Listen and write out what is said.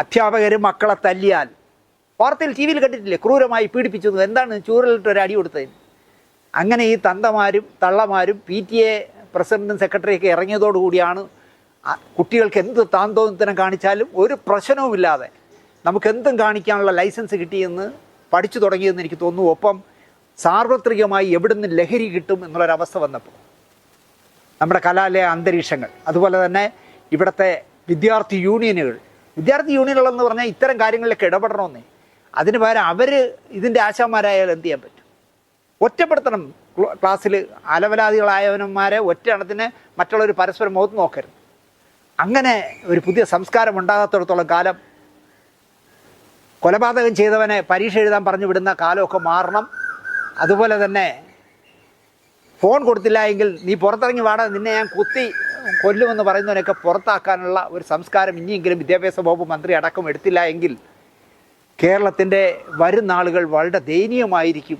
അധ്യാപകർ മക്കളെ തല്ലിയാൽ. വാർത്തയിൽ ടി വിയിൽ കണ്ടിട്ടില്ലേ? ക്രൂരമായി പീഡിപ്പിച്ചത് എന്താണ് ചൂരലിട്ട് ഒരു അടി കൊടുത്തതിന് അങ്ങനെ ഈ തന്തമാരും തള്ളമാരും പി ടി എ പ്രസിഡന്റും സെക്രട്ടറിയൊക്കെ ഇറങ്ങിയതോടുകൂടിയാണ് കുട്ടികൾക്ക് എന്ത് താന്തോന്നത്തിനം കാണിച്ചാലും ഒരു പ്രശ്നവുമില്ലാതെ നമുക്ക് എന്തും കാണിക്കാനുള്ള ലൈസൻസ് കിട്ടിയെന്ന് പഠിച്ചു തുടങ്ങിയെന്ന് എനിക്ക് തോന്നുന്നു. ഒപ്പം സാർവത്രികമായി എവിടുന്ന് ലഹരി കിട്ടും എന്നുള്ളൊരവസ്ഥ വന്നപ്പോൾ. നമ്മുടെ കലാലയ അന്തരീക്ഷങ്ങൾ. അതുപോലെ തന്നെ ഇവിടുത്തെ വിദ്യാർത്ഥി യൂണിയനുകൾ വിദ്യാർത്ഥി യൂണിയനുകളെന്ന് പറഞ്ഞാൽ ഇത്തരം കാര്യങ്ങളിലൊക്കെ ഇടപെടണമെന്നേ. അതിന് പകരം അവർ ഇതിന്റെ ആശാന്മാരായാലും എന്ത് ചെയ്യാൻ പറ്റും? ഒറ്റപ്പെടുത്തണം. ക്ലാസ്സിൽ അലവലാദികളായവന്മാരെ ഒറ്റ എണ്ണത്തിന് മറ്റുള്ളവർ പരസ്പരം മുഖത്ത് നോക്കരുത്. അങ്ങനെ ഒരു പുതിയ സംസ്കാരം ഉണ്ടാകാത്തിടത്തോളം കാലം കൊലപാതകം ചെയ്തവനെ പരീക്ഷ എഴുതാൻ പറഞ്ഞു വിടുന്ന കാലമൊക്കെ മാറണം. അതുപോലെ തന്നെ ഫോൺ കൊടുത്തില്ല എങ്കിൽ നീ പുറത്തിറങ്ങി വാടാ നിന്നെ ഞാൻ കുത്തി കൊല്ലുമെന്ന് പറയുന്നവനൊക്കെ പുറത്താക്കാനുള്ള ഒരു സംസ്കാരം ഇനിയെങ്കിലും വിദ്യാഭ്യാസ വകുപ്പ് മന്ത്രി അടക്കം എടുത്തില്ല എങ്കിൽ കേരളത്തിന്റെ വരും നാളുകൾ വളരെ ദയനീയമായിരിക്കും.